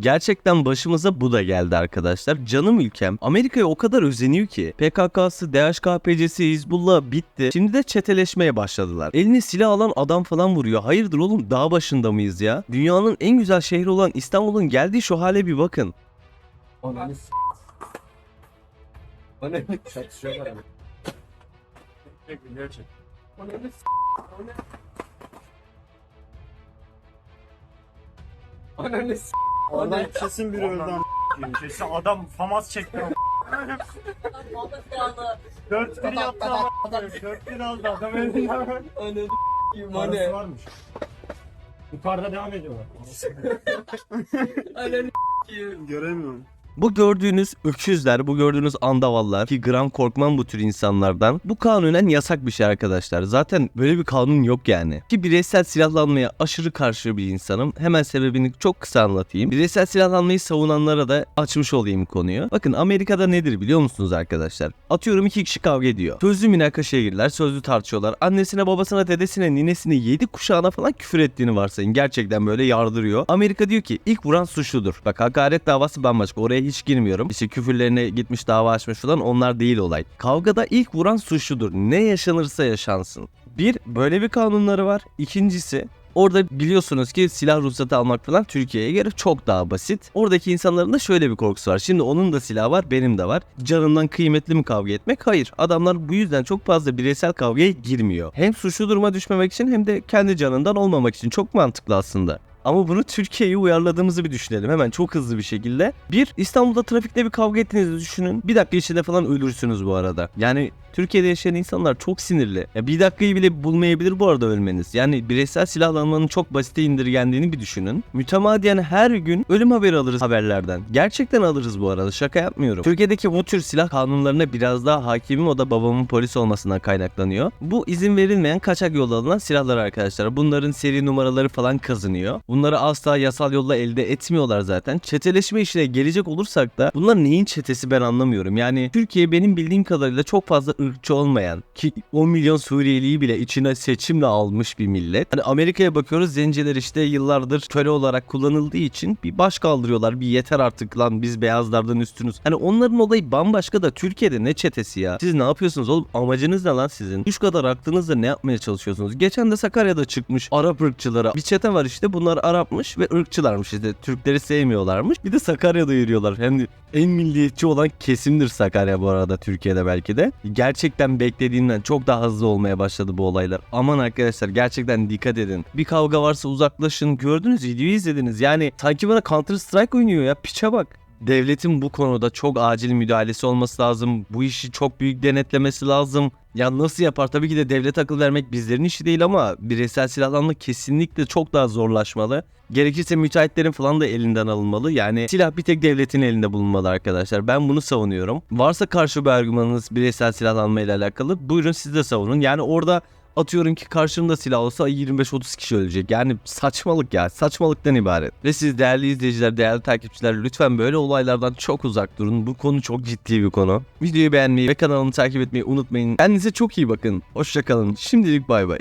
Gerçekten başımıza bu da geldi arkadaşlar. Canım ülkem Amerika'ya o kadar özeniyor ki. PKK'sı, DHKPC'si, Hizbullah bitti. Şimdi de çeteleşmeye başladılar. Eline silah alan adam falan vuruyor. Hayırdır oğlum dağ başında mıyız ya? Dünyanın en güzel şehri olan İstanbul'un geldiği şu hale bir bakın. Ananı s***. Ne? Çatışıyorlar ama. Çek video çek. Ananı s***. Ananı s***. O Oradan kesin biri öldü. Kesin adam famas çekti. Dört bir yaptı ama. Dört bir aldı adam öldü. Ananı Parası varmış. Yukarıda devam ediyorlar. Ananı. Göremiyorum. Bu gördüğünüz öküzler, bu gördüğünüz andavallar ki gram korkmam bu tür insanlardan. Bu kanunen yasak bir şey arkadaşlar. Zaten böyle bir kanun yok yani. Ki bireysel silahlanmaya aşırı karşı bir insanım. Hemen sebebini çok kısa anlatayım. Bireysel silahlanmayı savunanlara da açmış olayım konuyu. Bakın Amerika'da nedir biliyor musunuz arkadaşlar? Atıyorum iki kişi kavga ediyor. Sözlü münakaşaya girdiler, sözlü tartışıyorlar. Annesine, babasına, dedesine, ninesine, yedi kuşağına falan küfür ettiğini varsayın. Gerçekten böyle yardırıyor. Amerika diyor ki ilk vuran suçludur. Bak hakaret davası bambaşka. Oraya hiç girmiyorum. İşte küfürlerine gitmiş dava açmış falan onlar değil olay. Kavgada ilk vuran suçludur. Ne yaşanırsa yaşansın. Bir, böyle bir kanunları var. İkincisi, Orada biliyorsunuz ki silah ruhsatı almak falan Türkiye'ye göre çok daha basit. Oradaki insanların da şöyle bir korkusu var. Şimdi onun da silahı var, benim de var. Canından kıymetli mi kavga etmek? Hayır. Adamlar bu yüzden çok fazla bireysel kavgaya girmiyor. Hem suçlu duruma düşmemek için hem de kendi canından olmamak için. Çok mantıklı aslında. Ama bunu Türkiye'ye uyarladığımızı bir düşünelim hemen çok hızlı bir şekilde. Bir, İstanbul'da trafikte bir kavga ettiğinizi düşünün. Bir dakika içinde falan ölürsünüz bu arada. Yani Türkiye'de yaşayan insanlar çok sinirli. Ya bir dakikayı bile bulmayabilir bu arada ölmeniz. Yani bireysel silahlanmanın çok basite indirgendiğini bir düşünün. Mütemadiyen her gün ölüm haberi alırız haberlerden. Gerçekten alırız bu arada şaka yapmıyorum. Türkiye'deki bu tür silah kanunlarına biraz daha hakimim o da babamın polis olmasından kaynaklanıyor. Bu izin verilmeyen kaçak yolla alınan silahlar arkadaşlar. Bunların seri numaraları falan kazınıyor. Bunları asla yasal yolla elde etmiyorlar zaten. Çeteleşme işine gelecek olursak da bunlar neyin çetesi ben anlamıyorum. Yani Türkiye benim bildiğim kadarıyla çok fazla ırkçı olmayan ki 10 milyon Suriyeliyi bile içine seçimle almış bir millet. Hani Amerika'ya bakıyoruz zenciler işte yıllardır köle olarak kullanıldığı için bir baş kaldırıyorlar. Bir yeter artık lan biz beyazlardan üstünüz. Hani onların olayı bambaşka da Türkiye'de ne çetesi ya? Siz ne yapıyorsunuz oğlum? Amacınız ne lan sizin? Üç kadar aklınızda ne yapmaya çalışıyorsunuz? Geçen de Sakarya'da çıkmış Arap ırkçılara. Bir çete var işte bunlar Arapmış ve ırkçılarmış işte. Türkleri sevmiyorlarmış. Bir de Sakarya'da yürüyorlar. Hem en milliyetçi olan kesimdir Sakarya bu arada Türkiye'de belki de. Gerçekten beklediğimden çok daha hızlı olmaya başladı bu olaylar. Aman arkadaşlar gerçekten dikkat edin. Bir kavga varsa uzaklaşın. Gördünüz videoyu izlediniz. Yani sanki bana Counter Strike oynuyor ya. Piçe bak. Devletin bu konuda çok acil müdahalesi olması lazım. Bu işi çok büyük denetlemesi lazım. Ya nasıl yapar? Tabii ki de devlet akıl vermek bizlerin işi değil ama bireysel silahlanma kesinlikle çok daha zorlaşmalı. Gerekirse müteahhitlerin falan da elinden alınmalı. Yani silah bir tek devletin elinde bulunmalı arkadaşlar. Ben bunu savunuyorum. Varsa karşı bir argümanınız bireysel silahlanma ile alakalı buyurun siz de savunun. Yani orada atıyorum ki karşımda silah olsa 25-30 kişi ölecek. Yani saçmalık ya. Saçmalıktan ibaret. Ve siz değerli izleyiciler, değerli takipçiler lütfen böyle olaylardan çok uzak durun. Bu konu çok ciddi bir konu. Videoyu beğenmeyi ve kanalımı takip etmeyi unutmayın. Kendinize çok iyi bakın. Hoşçakalın. Şimdilik bay bay.